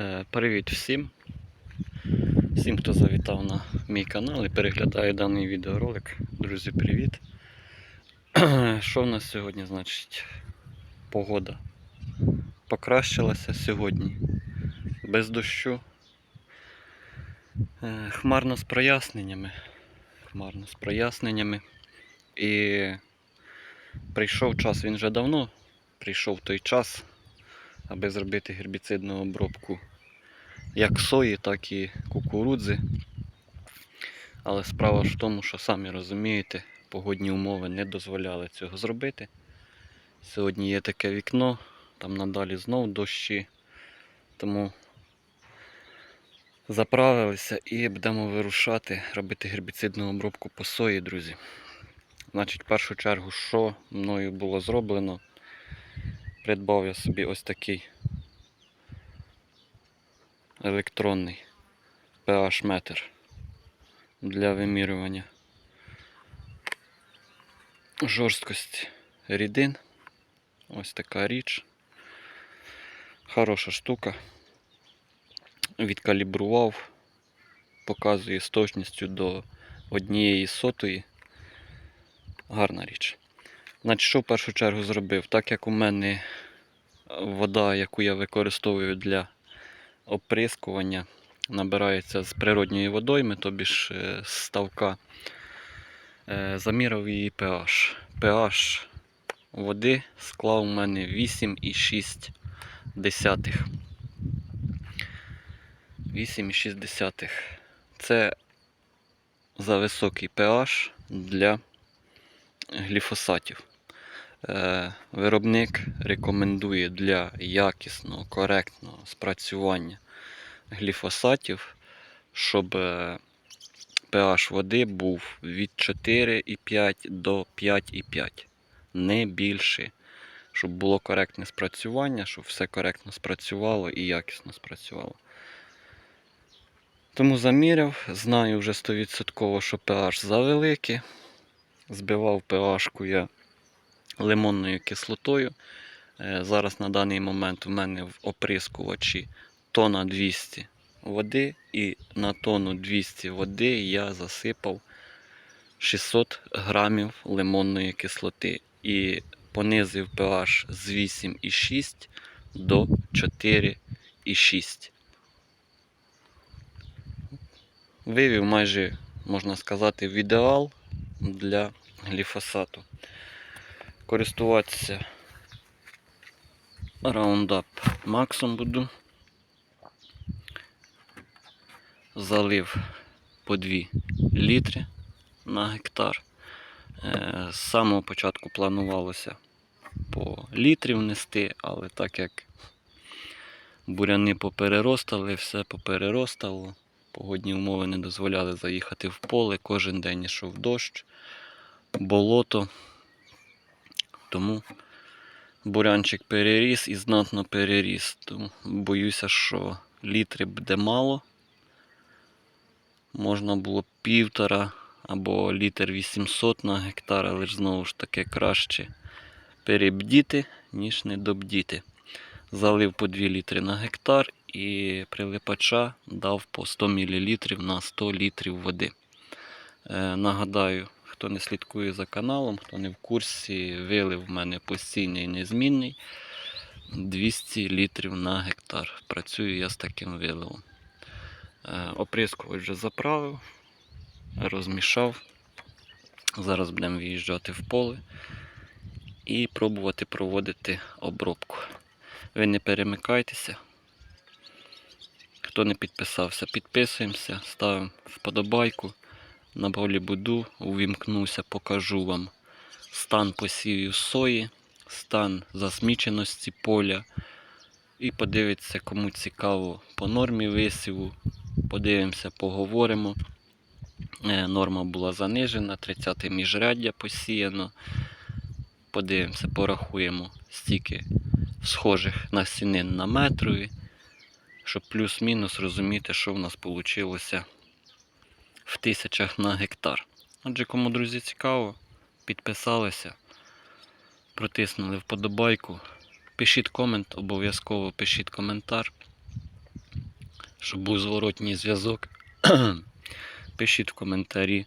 Е, Привіт всім. Всім, хто завітав на мій канал і переглядає даний відеоролик. Друзі, привіт. Що в нас сьогодні значить? Погода покращилася сьогодні. Без дощу. Е, Хмарно з проясненнями. Хмарно з проясненнями. І прийшов час, він вже давно прийшов той час, аби зробити гербіцидну обробку як сої, так і кукурудзи. Але справа в тому, що самі розумієте, погодні умови не дозволяли цього зробити. Сьогодні є таке вікно, там надалі знов дощі. Тому заправилися і будемо вирушати, робити гербіцидну обробку по сої, друзі. Значить, в першу чергу, що мною було зроблено, придбав я собі ось такий електронний pH метр для вимірювання жорсткості рідин. Ось така річ. Хороша штука. Відкалібрував, показує з точністю до однієї сотої. Гарна річ. Значить, що в першу чергу зробив? Так як у мене вода, яку я використовую для оприскування, набирається з природньої водойми, тобі ж е, з ставка, е, замірив її pH. pH води склав у мене 8,6. 8,6. Це за високий pH для гліфосатів. Е, Виробник рекомендує для якісного, коректного спрацювання гліфосатів, щоб е, pH води був від 4,5 до 5,5, не більше. Щоб було коректне спрацювання, щоб все коректно спрацювало і якісно спрацювало. Тому заміряв, знаю вже 100%, що pH завеликий. Збивав pH-ку я лимонною кислотою. Е, Зараз на даний момент у мене в оприскувачі тона 200 води, і на тонну 200 води я засипав 600 грамів лимонної кислоти і понизив pH з 8,6 до 4,6. Вивів майже, можна сказати, в ідеал для гліфосату. Користуватися Roundup Maxом буду. Залив по 2 літри на гектар. Е, З самого початку планувалося по літрі внести, але так як буряни попереростали, все попереростало, погодні умови не дозволяли заїхати в поле, кожен день йшов дощ, болото. Тому бурянчик переріс і знатно переріс. Тому боюся, що літри буде мало. Можна було півтора або літр 800 на гектар, але ж знову ж таки краще перебдіти, ніж не добдіти. Залив по 2 літри на гектар і прилипача дав по 100 мл на 100 літрів води. Е, нагадаю, хто не слідкує за каналом, хто не в курсі, вилив в мене постійний незмінний 200 літрів на гектар. Працюю я з таким виливом. Е, Оприскувач вже заправив, розмішав. Зараз будемо виїжджати в поле і пробувати проводити обробку. Ви не перемикайтеся. Хто не підписався, підписуємося, ставимо вподобайку. На полі буду, увімкнуся, покажу вам стан посівів сої, стан засміченості поля. І подивіться, кому цікаво по нормі висіву. Подивимося, поговоримо. Е, Норма була занижена, 30 міжряддя посіяно. Подивимося, порахуємо стільки схожих насінин на метрові, щоб плюс-мінус розуміти, що в нас вийшло в тисячах на гектар. Отже, кому, друзі, цікаво, підписалися, протиснули вподобайку. Пишіть комент, обов'язково пишіть коментар. щоб був зворотній зв'язок. Пишіть в коментарі,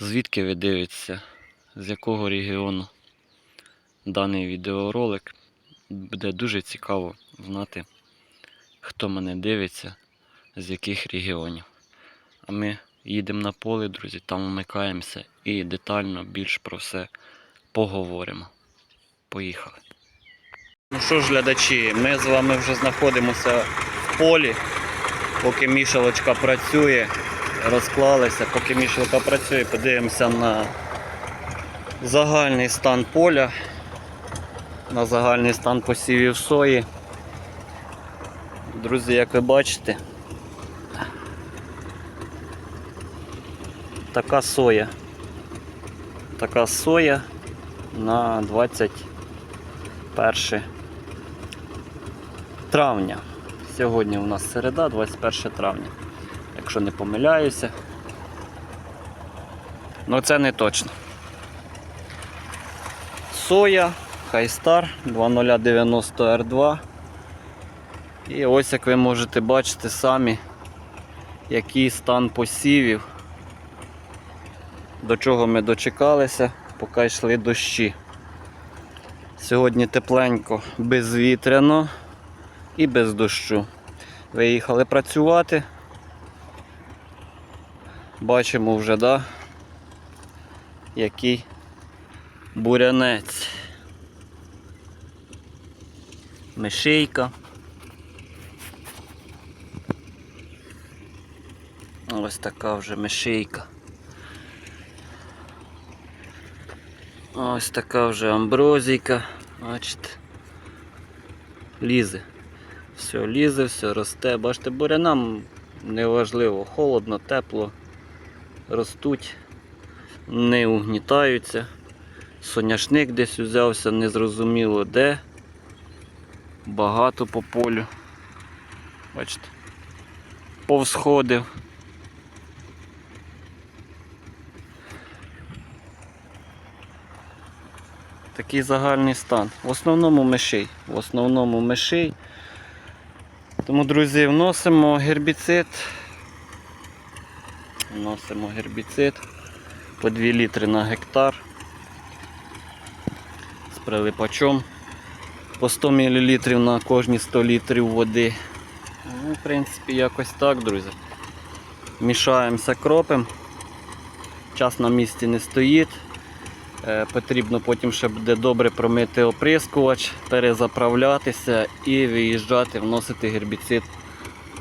звідки ви дивитеся, з якого регіону даний відеоролик. Буде дуже цікаво знати, хто мене дивиться, з яких регіонів. А ми їдемо на поле, друзі, там вмикаємося і детально більш про все поговоримо. Поїхали. Ну що ж, глядачі, ми з вами вже знаходимося в полі, поки мішалочка працює, розклалися, поки мішалка працює, подивимося на загальний стан поля, на загальний стан посівів сої. Друзі, як ви бачите, така соя. Така соя на 21 травня. Сьогодні у нас середа, 21 травня. Якщо не помиляюся. Ну це не точно. Соя, Хайстар 2090 R2. І ось як ви можете бачити самі, який стан посівів, до чого ми дочекалися, поки йшли дощі. Сьогодні тепленько, безвітряно і без дощу. Виїхали працювати. Бачимо вже, да, який бурянець. Мишейка. Ось така вже мишейка. Ось така вже амброзійка. Бачите. Лізе. Все лізе, все росте. Бачите, бурянам неважливо, холодно, тепло. Ростуть, не угнітаються. Соняшник десь узявся, незрозуміло де. Багато по полю. Бачите. Повсходив. Такий загальний стан. В основному мишей. В основному мишей. Тому, друзі, вносимо гербіцид. Вносимо гербіцид по 2 літри на гектар. З прилипачом. По 100 мл на кожні 100 літрів води. Ну, в принципі, якось так, друзі. Мішаємося кропом. Час на місці не стоїть. Е, Потрібно потім ще буде добре промити оприскувач, перезаправлятися і виїжджати, вносити гербіцид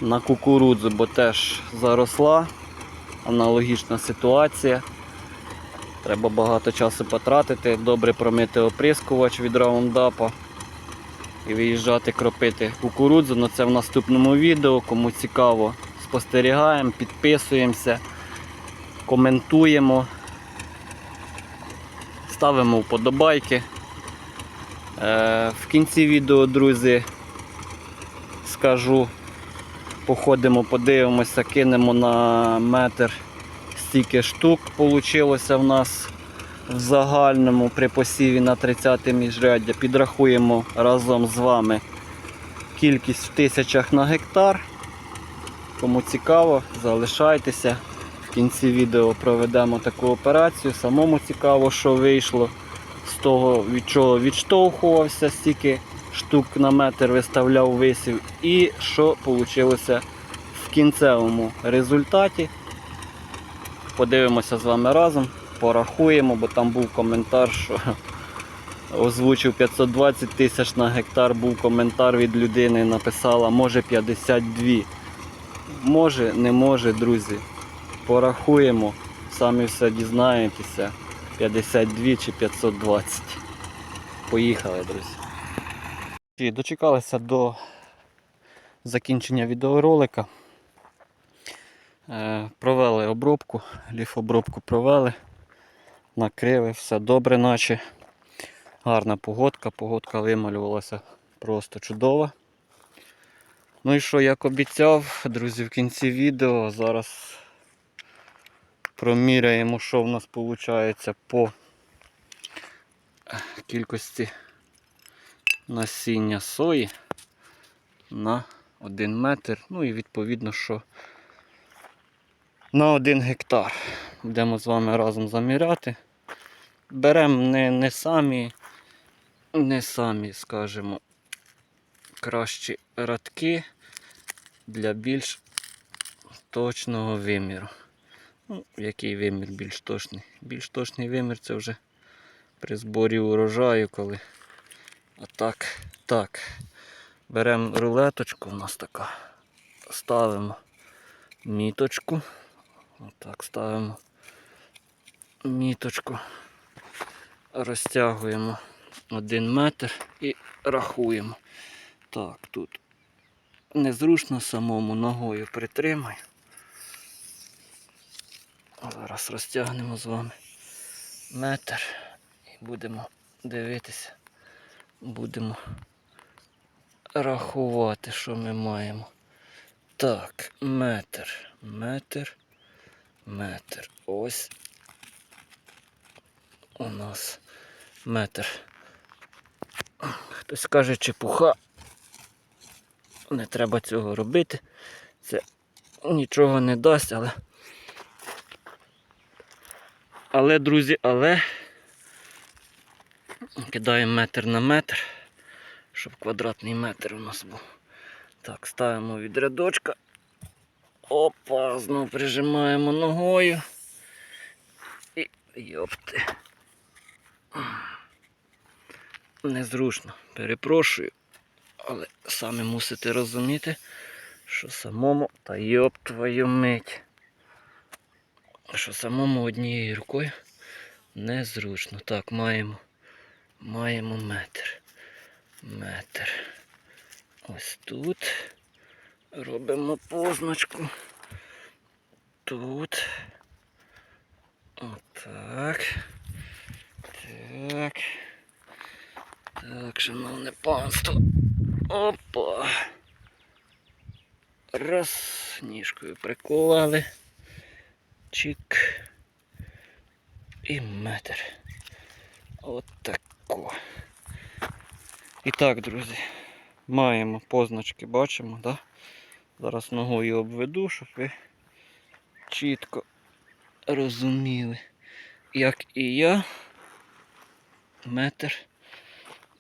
на кукурудзу, бо теж заросла. Аналогічна ситуація. Треба багато часу потратити, добре промити оприскувач від раундапа і виїжджати кропити кукурудзу. Ну це в наступному відео. Кому цікаво, спостерігаємо, підписуємося, коментуємо. Ставимо вподобайки. Е, в кінці відео, друзі, скажу, походимо, подивимося, кинемо на метр стільки штук вийшло в нас в загальному при посіві на 30 міжряддя. Підрахуємо разом з вами кількість в тисячах на гектар. Кому цікаво, залишайтеся. В кінці відео проведемо таку операцію. Самому цікаво, що вийшло з того, від чого відштовхувався, стільки штук на метр виставляв висів, і що вийшло в кінцевому результаті. Подивимося з вами разом, порахуємо, бо там був коментар, що озвучив 520 тисяч на гектар, був коментар від людини, написала, може 52. Може, не може, друзі. Порахуємо, самі все дізнаєтеся. 52 чи 520. Поїхали, друзі. Дочекалися до закінчення відеоролика. Е, Провели обробку, ліфобробку провели, накрили, все добре, наче. Гарна погодка, погодка вималювалася просто чудова. Ну і що, як обіцяв, друзі, в кінці відео зараз проміряємо, що в нас виходить по кількості насіння сої на один метр. Ну і відповідно, що на один гектар. Будемо з вами разом заміряти. Беремо не, не самі, не самі, скажімо, кращі радки для більш точного виміру. Ну, який вимір більш точний? Більш точний вимір це вже при зборі урожаю, коли. А так, так. Беремо рулеточку, у нас така. Ставимо міточку. Отак ставимо міточку. Розтягуємо один метр і рахуємо. Так, тут незручно самому ногою притримаю. Зараз розтягнемо з вами метр і будемо дивитися, будемо рахувати, що ми маємо. Так, метр, метр, метр. Ось у нас метр. Хтось каже, чепуха. Не треба цього робити. Це нічого не дасть, але. Але, друзі, але кидаємо метр на метр, щоб квадратний метр у нас був. Так, ставимо від рядочка. Опа, знову прижимаємо ногою. І йопти. Незручно, перепрошую. Але самі мусите розуміти, що самому та йоп твою мить. Що самому однією рукою незручно. Так, маємо. Маємо метр. Метр. Ось тут. Робимо позначку. Тут. Отак. Так. Так, шановне панство. Опа. Раз. Ніжкою приклали. Чик. І метр. От тако. І так, друзі, маємо позначки, бачимо, да? Зараз ногою обведу, щоб ви чітко розуміли, як і я метр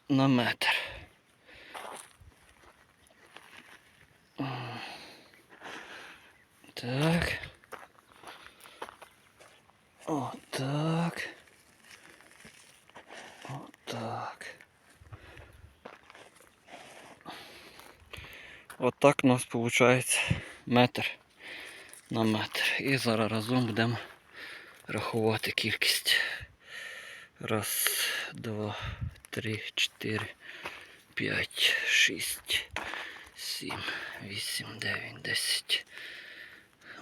на метр. Так. Отак. Отак. Отак у нас виходить метр на метр. І зараз разом будемо рахувати кількість. Раз, два, три, чотири, п'ять, шість, сім, вісім, дев'ять, десять.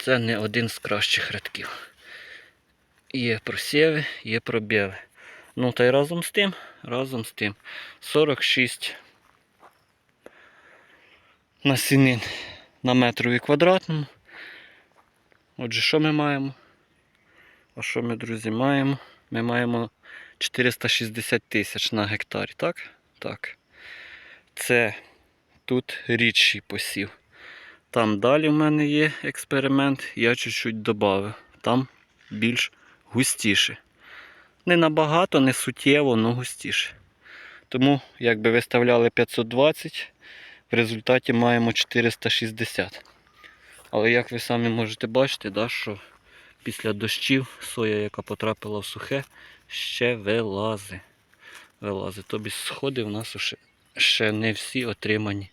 це не один з кращих рядків. Є просіви, є пробіли. Ну та й разом з тим, разом з тим 46 насінин на метрові квадратному. Отже, що ми маємо? А що ми, друзі, маємо? Ми маємо 460 тисяч на гектарі, так? Так. Це тут рідший посів. Там далі в мене є експеримент, я чуть-чуть додав. Там більш густіше. Не набагато, не суттєво, але густіше. Тому, якби виставляли 520, в результаті маємо 460. Але як ви самі можете бачити, да, що після дощів соя, яка потрапила в сухе, ще вилази. Вилази. Тобі сходи в нас ще не всі отримані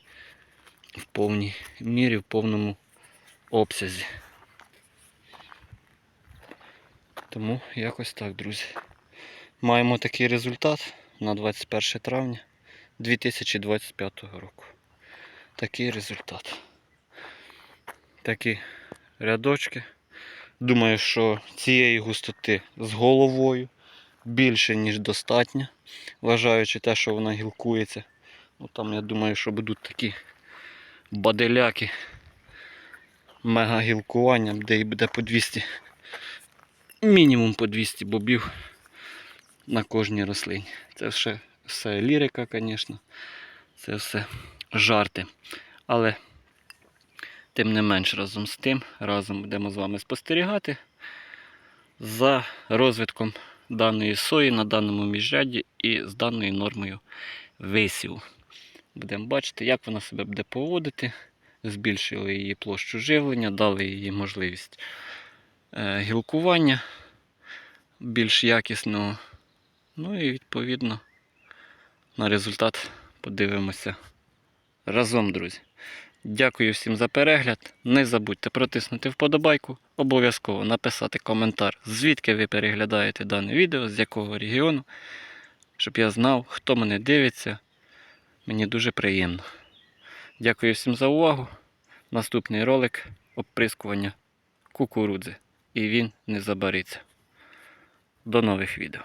в повній мірі, в повному обсязі. Тому якось так, друзі. Маємо такий результат на 21 травня 2025 року. такий результат. Такі рядочки. Думаю, що цієї густоти з головою більше, ніж достатньо, вважаючи те, що вона гілкується. Ну, там я думаю, що будуть такі баделяки. Мега гілкування, де і буде по 200, мінімум по 200 бобів на кожній рослині. Це все, все лірика, звісно. Це все жарти. Але тим не менш разом з тим, разом будемо з вами спостерігати за розвитком даної сої на даному міжряді і з даною нормою висіву. Будемо бачити, як вона себе буде поводити. Збільшили її площу живлення, дали їй можливість е, гілкування більш якісного. Ну і відповідно на результат подивимося разом, друзі. Дякую всім за перегляд. Не забудьте протиснути вподобайку, обов'язково написати коментар, звідки ви переглядаєте дане відео, з якого регіону, щоб я знав, хто мене дивиться. Мені дуже приємно. Дякую всім за увагу. Наступний ролик оприскування кукурудзи. І він не забариться. До нових відео.